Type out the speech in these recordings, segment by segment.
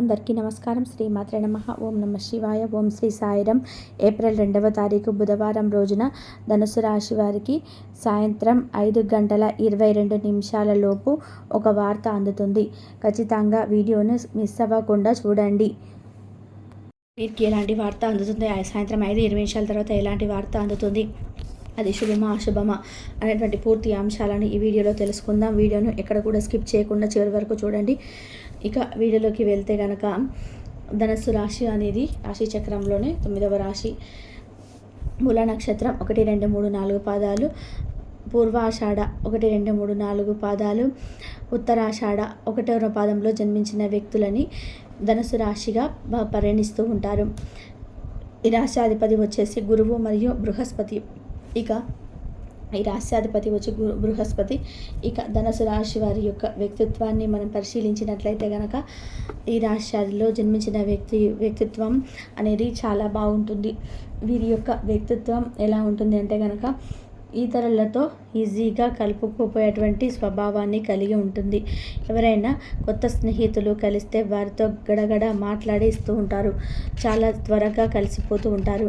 అందరికీ నమస్కారం. శ్రీ మాత్ర నమ. ఓం నమ శివాయ. ఓం శ్రీ సాయిరం. ఏప్రిల్ రెండవ తారీఖు బుధవారం రోజున ధనుసు రాశి వారికి సాయంత్రం ఐదు గంటల ఇరవై రెండు నిమిషాల లోపు ఒక వార్త అందుతుంది. ఖచ్చితంగా వీడియోను మిస్ అవ్వకుండా చూడండి. వీరికి ఎలాంటి వార్త అందుతుంది? సాయంత్రం ఐదు ఇరవై నిమిషాల తర్వాత ఎలాంటి వార్త అందుతుంది? అది శుభమా అశుభమా అనేటువంటి పూర్తి అంశాలను ఈ వీడియోలో తెలుసుకుందాం. వీడియోను ఎక్కడ కూడా స్కిప్ చేయకుండా చివరి వరకు చూడండి. ఇక వీడియోలోకి వెళ్తే కనుక ధనస్సు రాశి అనేది రాశి చక్రంలోనే తొమ్మిదవ రాశి. మూల నక్షత్రం ఒకటి రెండు మూడు నాలుగు పాదాలు. పూర్వాషాఢ ఒకటి రెండు మూడు నాలుగు పాదాలు. ఉత్తరాషాఢ ఒకటవ పాదంలో జన్మించిన వ్యక్తులని ధనుసు రాశిగా పరిగణిస్తూ ఉంటారు. ఈ రాశ్యాధిపతి వచ్చేసి గురువు మరియు బృహస్పతి. ఇక ఈ రాశ్యాధిపతి వచ్చి బృహస్పతి. ఇక ధనసు రాశి వారి యొక్క వ్యక్తిత్వాన్ని మనం పరిశీలించినట్లయితే కనుక ఈ రాశ్యాదిలో జన్మించిన వ్యక్తి వ్యక్తిత్వం అనేది చాలా బాగుంటుంది. వీరి యొక్క వ్యక్తిత్వం ఎలా ఉంటుంది అంటే కనుక ఇతరులతో ఈజీగా కలుపుకోపోయేటువంటి స్వభావాన్ని కలిగి ఉంటుంది. ఎవరైనా కొత్త స్నేహితులు కలిస్తే వారితో గడగడ మాట్లాడిస్తూ ఉంటారు. చాలా త్వరగా కలిసిపోతూ ఉంటారు.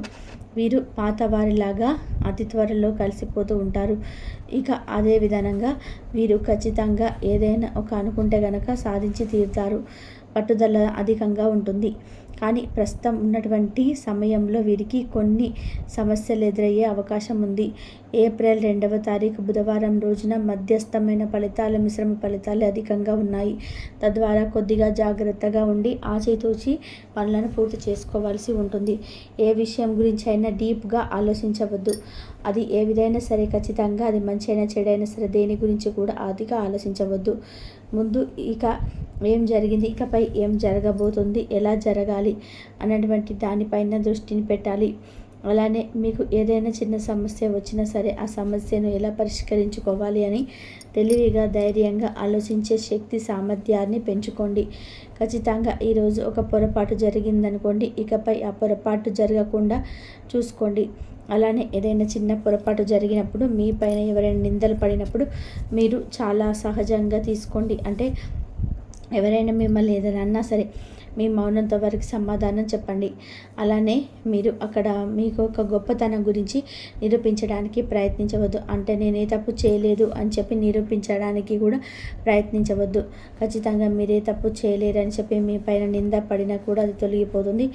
వీరు పాత వారిలాగా అతి త్వరలో కలిసిపోతూ ఉంటారు. ఇక అదే విధంగా వీరు ఖచ్చితంగా ఏదైనా ఒక అనుకుంటే గనక సాధించి తీరుతారు. పట్టుదల అధికంగా ఉంటుంది. కానీ ప్రస్తుతం ఉన్నటువంటి సమయంలో వీరికి కొన్ని సమస్యలు ఎదురయ్యే అవకాశం ఉంది. ఏప్రిల్ రెండవ తారీఖు బుధవారం రోజున మధ్యస్థమైన ఫలితాలు మిశ్రమ ఫలితాలు అధికంగా ఉన్నాయి. తద్వారా కొద్దిగా జాగ్రత్తగా ఉండి ఆచితూచి పనులను పూర్తి చేసుకోవాల్సి ఉంటుంది. ఏ విషయం గురించి అయినా డీప్గా ఆలోచించవద్దు. అది ఏ విధైనా సరే ఖచ్చితంగా అది మంచి అయినా చెడైనా సరే దేని గురించి కూడా అదిగా ఆలోచించవద్దు. ముందు ఇక ఏం జరిగింది? ఇకపై ఏం జరగబోతుంది? ఎలా జరగాలి? అన్నటువంటి దానిపైన దృష్టిని పెట్టాలి. అలానే మీకు ఏదైనా చిన్న సమస్య వచ్చినా సరే ఆ సమస్యను ఎలా పరిష్కరించుకోవాలి అని తెలివిగా ధైర్యంగా ఆలోచించే శక్తి సామర్థ్యాన్ని పెంచుకోండి. ఖచ్చితంగా ఈరోజు ఒక పొరపాటు జరిగిందనుకోండి ఇకపై ఆ పొరపాటు జరగకుండా చూసుకోండి. అలానే ఏదైనా చిన్న పొరపాటు జరిగినప్పుడు మీ పైన ఎవరైనా నిందలు పడినప్పుడు మీరు చాలా సహజంగా తీసుకోండి. అంటే ఎవరైనా మిమ్మల్ని ఏదైనా అన్నా సరే మీ మౌనంతో వారికి సమాధానం చెప్పండి. అలానే మీరు అక్కడ మీకు ఒక గొప్పతనం గురించి నిరూపించడానికి ప్రయత్నించవద్దు. అంటే నేనే తప్పు చేయలేదు అని చెప్పి నిరూపించడానికి కూడా ప్రయత్నించవద్దు. ఖచ్చితంగా మీరే తప్పు చేయలేరు అని చెప్పి మీ పైన నింద పడినా కూడా అది తొలగిపోతుంది.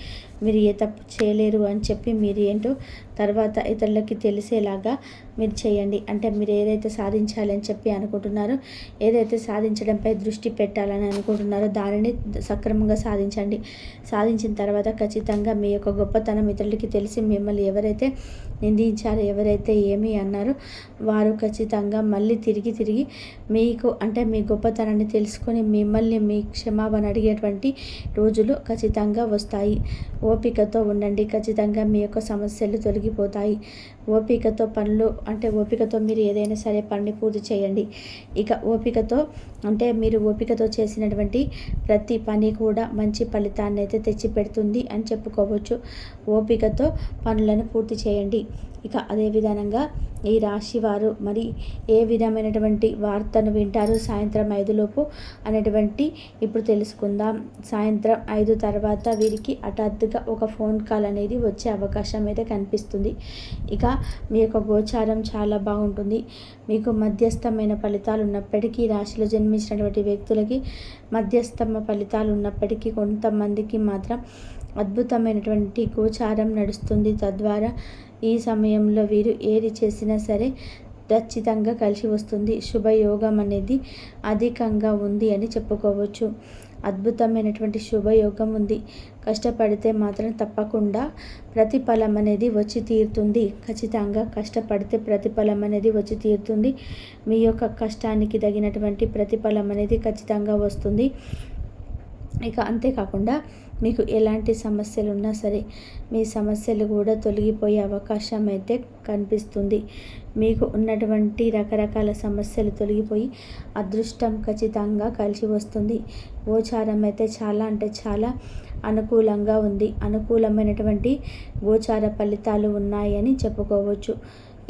మీరు ఏ తప్పు చేయలేరు అని చెప్పి మీరు ఏంటో తర్వాత ఇతరులకి తెలిసేలాగా మీరు చేయండి. అంటే మీరు ఏదైతే సాధించాలని చెప్పి అనుకుంటున్నారో ఏదైతే సాధించడంపై దృష్టి పెట్టాలని అనుకుంటున్నారో దానిని సక్రమంగా సాధించండి సాధించిన తర్వాత ఖచ్చితంగా మీ యొక్క గొప్పతనం ఇతరులకి తెలిసి మిమ్మల్ని ఎవరైతే నిందించారో ఎవరైతే ఏమి అన్నారో వారు ఖచ్చితంగా మళ్ళీ తిరిగి తిరిగి మీకు అంటే మీ గొప్పతనాన్ని తెలుసుకొని మిమ్మల్ని మీ క్షమాపణ అడిగేటువంటి రోజులు ఖచ్చితంగా వస్తాయి. ఓపికతో ఉండండి. ఖచ్చితంగా మీ యొక్క సమస్యలు తొలగిపోతాయి. ఓపికతో పనులు అంటే ఓపికతో మీరు ఏదైనా సరే పనిని పూర్తి చేయండి. ఇక ఓపికతో అంటే మీరు ఓపికతో చేసినటువంటి ప్రతి పని కూడా మంచి ఫలితాన్ని అయితే తెచ్చిపెడుతుంది అని చెప్పుకోవచ్చు. ఓపికతో పనులను పూర్తి చేయండి. ఇక అదే విధానంగా ఈ రాశి వారు మరి ఏ విధమైనటువంటి వార్తను వింటారు? సాయంత్రం ఐదులోపు అనేటువంటి ఇప్పుడు తెలుసుకుందాం. సాయంత్రం ఐదు తర్వాత వీరికి హఠాత్తుగా ఒక ఫోన్ కాల్ అనేది వచ్చే అవకాశం అయితే కనిపిస్తుంది. ఇక మీ యొక్క గోచారం చాలా బాగుంటుంది. మీకు మధ్యస్థమైన ఫలితాలు ఉన్నప్పటికీ రాశిలో జన్మించినటువంటి వ్యక్తులకి మధ్యస్థమ ఫలితాలు ఉన్నప్పటికీ కొంతమందికి మాత్రం అద్భుతమైనటువంటి గోచారం నడుస్తుంది. తద్వారా ఈ సమయంలో వీరు ఏది చేసినా సరే ఖచ్చితంగా కలిసి వస్తుంది. శుభయోగం అనేది అధికంగా ఉంది అని చెప్పుకోవచ్చు. అద్భుతమైనటువంటి శుభయోగం ఉంది. కష్టపడితే మాత్రం తప్పకుండా ప్రతిఫలం అనేది వచ్చి తీరుతుంది. ఖచ్చితంగా కష్టపడితే ప్రతిఫలం అనేది వచ్చి తీరుతుంది. మీ యొక్క కష్టానికి తగినటువంటి ప్రతిఫలం అనేది ఖచ్చితంగా వస్తుంది. ఇక అంతేకాకుండా మీకు ఎలాంటి సమస్యలు ఉన్నా సరే మీ సమస్యలు కూడా తొలగిపోయే అవకాశం అయితే కనిపిస్తుంది. మీకు ఉన్నటువంటి రకరకాల సమస్యలు తొలగిపోయి అదృష్టం ఖచ్చితంగా కలిసి వస్తుంది. గోచారం అయితే చాలా అంటే చాలా అనుకూలంగా ఉంది. అనుకూలమైనటువంటి గోచార ఫలితాలు ఉన్నాయని చెప్పుకోవచ్చు.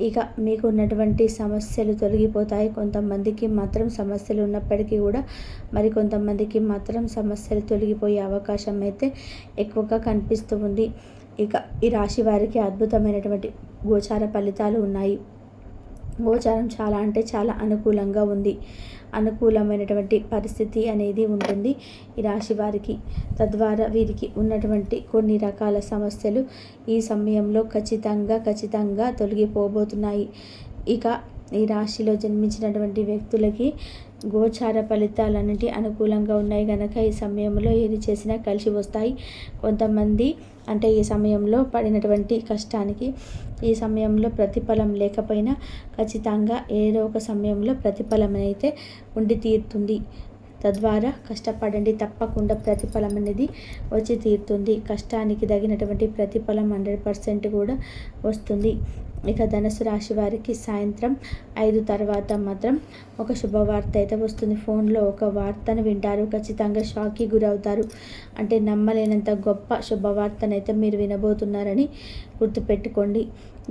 ఇక మీకు ఉన్నటువంటి సమస్యలు తొలగిపోతాయి. కొంతమందికి మాత్రం సమస్యలు ఉన్నప్పటికీ కూడా మరి కొంతమందికి మాత్రం సమస్యలు తొలగిపోయే అవకాశం అయితే ఎక్కువగా కనిపిస్తూ ఉంది. ఇక ఈ రాశి వారికి అద్భుతమైనటువంటి గోచార ఫలితాలు ఉన్నాయి. గోచారం చాలా అంటే చాలా అనుకూలంగా ఉంది. అనుకూలమైనటువంటి పరిస్థితి అనేది ఉంటుంది ఈ రాశి వారికి. తద్వారా వీరికి ఉన్నటువంటి కొన్ని రకాల సమస్యలు ఈ సమయంలో ఖచ్చితంగా ఖచ్చితంగా తొలగిపోబోతున్నాయి. ఇక ఈ రాశిలో జన్మించినటువంటి వ్యక్తులకి గోచార ఫలితాలన్నిటి అనుకూలంగా ఉన్నాయి. కనుక ఈ సమయంలో ఏది చేసినా కలిసి వస్తాయి. కొంతమంది అంటే ఈ సమయంలో పడినటువంటి కష్టానికి ఈ సమయంలో ప్రతిఫలం లేకపోయినా ఖచ్చితంగా ఏదో ఒక సమయంలో ప్రతిఫలం అయితే ఉండి తీరుతుంది. తద్వారా కష్టపడండి తప్పకుండా ప్రతిఫలం అనేది వచ్చి తీరుతుంది. కష్టానికి తగినటువంటి ప్రతిఫలం హండ్రెడ్ పర్సెంట్ కూడా వస్తుంది. ఇక ధనుసు రాశి వారికి సాయంత్రం ఐదు తర్వాత మాత్రం ఒక శుభవార్త అయితే వస్తుంది. ఫోన్లో ఒక వార్తను వింటారు. ఖచ్చితంగా షాక్కి గురవుతారు. అంటే నమ్మలేనంత గొప్ప శుభవార్తనైతే మీరు వినబోతున్నారని గుర్తుపెట్టుకోండి.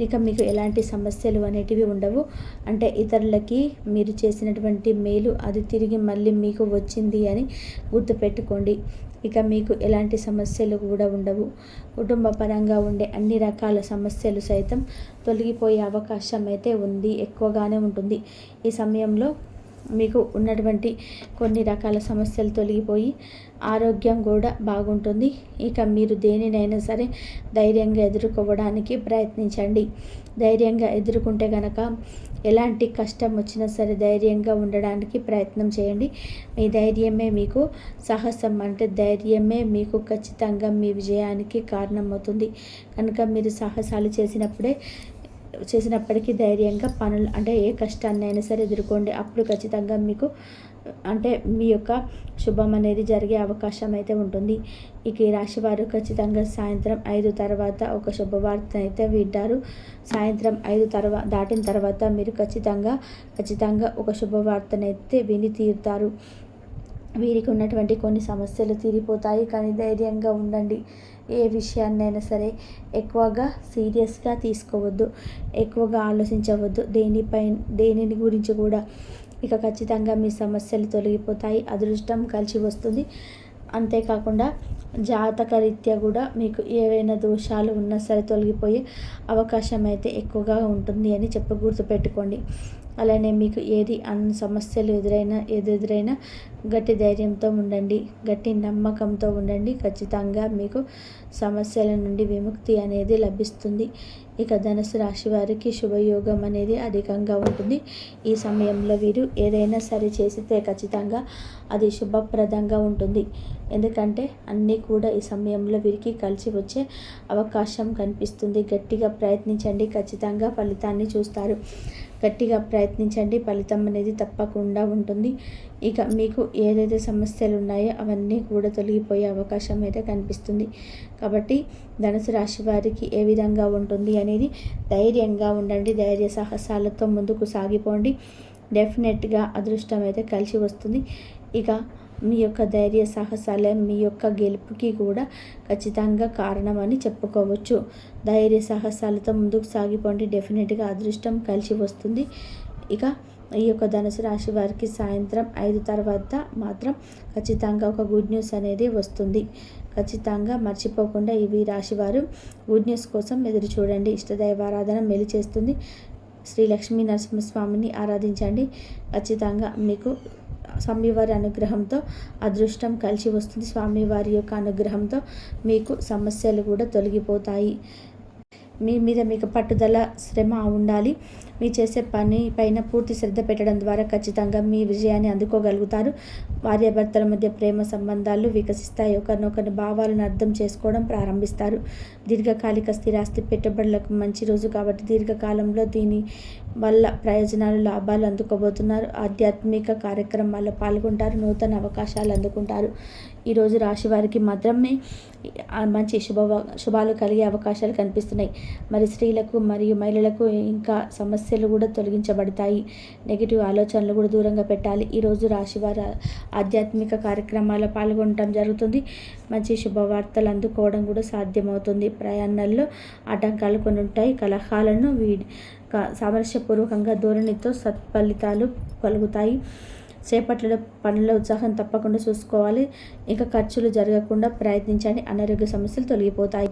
ఇక మీకు ఎలాంటి సమస్యలు అనేటివి ఉండవు. అంటే ఇతరులకి మీరు చేసినటువంటి మేలు అది తిరిగి మళ్ళీ మీకు వచ్చింది అని గుర్తుపెట్టుకోండి. ఇక మీకు ఎలాంటి సమస్యలు కూడా ఉండవు. కుటుంబ పరంగా ఉండే అన్ని రకాల సమస్యలు సైతం తొలగిపోయే అవకాశం అయితే ఉంది ఎక్కువగానే ఉంటుంది. ఈ సమయంలో మీకు ఉన్నటువంటి కొన్ని రకాల సమస్యలు తొలగిపోయి ఆరోగ్యం కూడా బాగుంటుంది. ఇక మీరు దేనినైనా సరే ధైర్యంగా ఎదుర్కోవడానికి ప్రయత్నించండి. ధైర్యంగా ఎదుర్కొంటే కనుక ఎలాంటి కష్టం వచ్చినా సరే ధైర్యంగా ఉండడానికి ప్రయత్నం చేయండి. మీ ధైర్యమే మీకు సాహసం అంటే ధైర్యమే మీకు ఖచ్చితంగా మీ విజయానికి కారణమవుతుంది. కనుక మీరు సాహసాలు చేసినప్పుడే చేసినప్పటికీ ధైర్యంగా పనులు అంటే ఏ కష్టాన్ని అయినా సరే ఎదుర్కోండి. అప్పుడు ఖచ్చితంగా మీకు అంటే మీ యొక్క శుభం అనేది జరిగే అవకాశం అయితే ఉంటుంది. ఇక ఈ రాశి వారు ఖచ్చితంగా సాయంత్రం ఐదు తర్వాత ఒక శుభవార్త అయితే వింటారు. సాయంత్రం ఐదు తర్వాత దాటిన తర్వాత మీరు ఖచ్చితంగా ఖచ్చితంగా ఒక శుభవార్తనైతే విని తీరుతారు. వీరికి ఉన్నటువంటి కొన్ని సమస్యలు తీరిపోతాయి కానీ ధైర్యంగా ఉండండి. ఏ విషయాన్నైనా సరే ఎక్కువగా సీరియస్గా తీసుకోవద్దు ఎక్కువగా ఆలోచించవద్దు. దేనిపై దేనిని గురించి కూడా ఇక ఖచ్చితంగా మీ సమస్యలు తొలగిపోతాయి అదృష్టం కలిసి వస్తుంది. అంతేకాకుండా జాతక రీత్యా కూడా మీకు ఏవైనా దోషాలు ఉన్నా సరే తొలగిపోయే అవకాశం అయితే ఎక్కువగా ఉంటుంది అని చెప్పి గుర్తుపెట్టుకోండి. అలానే మీకు ఏది అన్ సమస్యలు ఎదురైనా ఎదురైనా గట్టి ధైర్యంతో ఉండండి. గట్టి నమ్మకంతో ఉండండి. ఖచ్చితంగా మీకు సమస్యల నుండి విముక్తి అనేది లభిస్తుంది. ఇక ధనుసు రాశి వారికి శుభయోగం అనేది అధికంగా ఉంటుంది. ఈ సమయంలో వీరు ఏదైనా సరే చేసితే ఖచ్చితంగా అది శుభప్రదంగా ఉంటుంది. ఎందుకంటే అన్నీ కూడా ఈ సమయంలో వీరికి కలిసి వచ్చే అవకాశం కనిపిస్తుంది. గట్టిగా ప్రయత్నించండి. ఖచ్చితంగా ఫలితాన్ని చూస్తారు. గట్టిగా ప్రయత్నించండి. ఫలితం అనేది తప్పకుండా ఉంటుంది. ఇక మీకు ఏదైతే సమస్యలు ఉన్నాయో అవన్నీ కూడా తొలగిపోయే అవకాశం అయితే కనిపిస్తుంది. కాబట్టి ధనుసు రాశి వారికి ఏ విధంగా ఉంటుంది అనేది ధైర్యంగా ఉండండి. ధైర్య సాహసాలతో ముందుకు సాగిపోండి. డెఫినెట్గా అదృష్టం అయితే కలిసి వస్తుంది. ఇక మీ యొక్క ధైర్య సాహసాలే మీ యొక్క గెలుపుకి కూడా ఖచ్చితంగా కారణమని చెప్పుకోవచ్చు. ధైర్య సాహసాలతో ముందుకు సాగిపోండి. డెఫినెట్గా అదృష్టం కలిసి వస్తుంది. ఇక ఈ యొక్క ధనుసు రాశి వారికి సాయంత్రం ఐదు తర్వాత మాత్రం ఖచ్చితంగా ఒక గుడ్ న్యూస్ అనేది వస్తుంది. ఖచ్చితంగా మర్చిపోకుండా ఇవి రాశివారు గుడ్ న్యూస్ కోసం ఎదురు చూడండి. ఇష్టదైవారాధన మెలి చేస్తుంది. శ్రీ లక్ష్మీ నరసింహస్వామిని ఆరాధించండి. ఖచ్చితంగా మీకు స్వామివారి అనుగ్రహంతో అదృష్టం కలిసి వస్తుంది. స్వామివారి యొక్క అనుగ్రహంతో మీకు సమస్యలు కూడా తొలగిపోతాయి. మీ మీద మీకు పట్టుదల శ్రమ ఉండాలి. మీ చేసే పని పైన పూర్తి శ్రద్ధ పెట్టడం ద్వారా ఖచ్చితంగా మీ విజయాన్ని అందుకోగలుగుతారు. భార్యాభర్తల మధ్య ప్రేమ సంబంధాలు వికసిస్తాయి. ఒకరినొకరి భావాలను అర్థం చేసుకోవడం ప్రారంభిస్తారు. దీర్ఘకాలిక స్థిరాస్తి పెట్టుబడులకు మంచి రోజు కాబట్టి దీర్ఘకాలంలో దీని వల్ల ప్రయోజనాలు లాభాలు అందుకోబోతున్నారు. ఆధ్యాత్మిక కార్యక్రమాల్లో పాల్గొంటారు. నూతన అవకాశాలు అందుకుంటారు. ఈరోజు రాశి వారికి మాత్రమే మంచి శుభ శుభాలు కలిగే అవకాశాలు కనిపిస్తున్నాయి. మరి స్త్రీలకు మరియు మహిళలకు ఇంకా సమస్యలు కూడా తొలగించబడతాయి. నెగిటివ్ ఆలోచనలు కూడా దూరంగా పెట్టాలి. ఈరోజు రాశివారి ఆధ్యాత్మిక కార్యక్రమాల్లో పాల్గొనడం జరుగుతుంది. మంచి శుభవార్తలు అందుకోవడం కూడా సాధ్యమవుతుంది. ప్రయాణాల్లో ఆటంకాలు కొన్ని ఉంటాయి. కలహాలను వీడి సామరస్యపూర్వకంగా ధోరణితో సత్ఫలితాలు కలుగుతాయి. చేపట్టిన పనుల ఉత్సాహం తప్పకుండా చూసుకోవాలి. ఇంకా ఖర్చులు జరగకుండా ప్రయత్నించండి. అనారోగ్య సమస్యలు తొలగిపోతాయి.